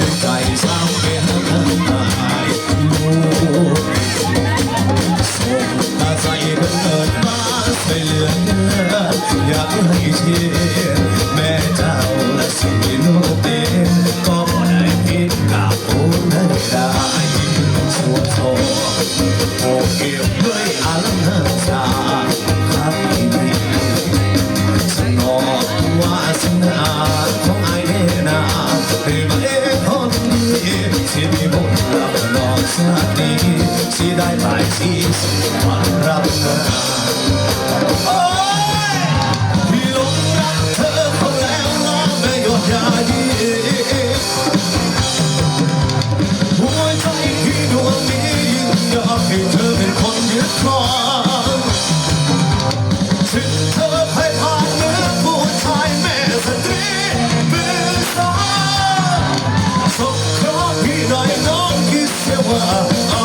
ด้วยใจสาวเพียงตาลูกส่งตาใสเดินมาเหลืองอยากให้เชียร์แม่เจ้าและสิ่งลูกเองก็บ่ได้ผิดกับโอ้ได้ได้สัวโทโอเก็บด้วยอารมณ์ชาครับที่นี่สนอวาสนาของไอเดนา สิมีบุญรับนองชาตินี้สิได้หลายที่สุดวันรับนาโอ้ยพี่หลงรักเธอเขาแล้วล้อแม่ยอดยายีหัวใจที่ดวงนี้ยิ่งอยากให้เธอ Oh.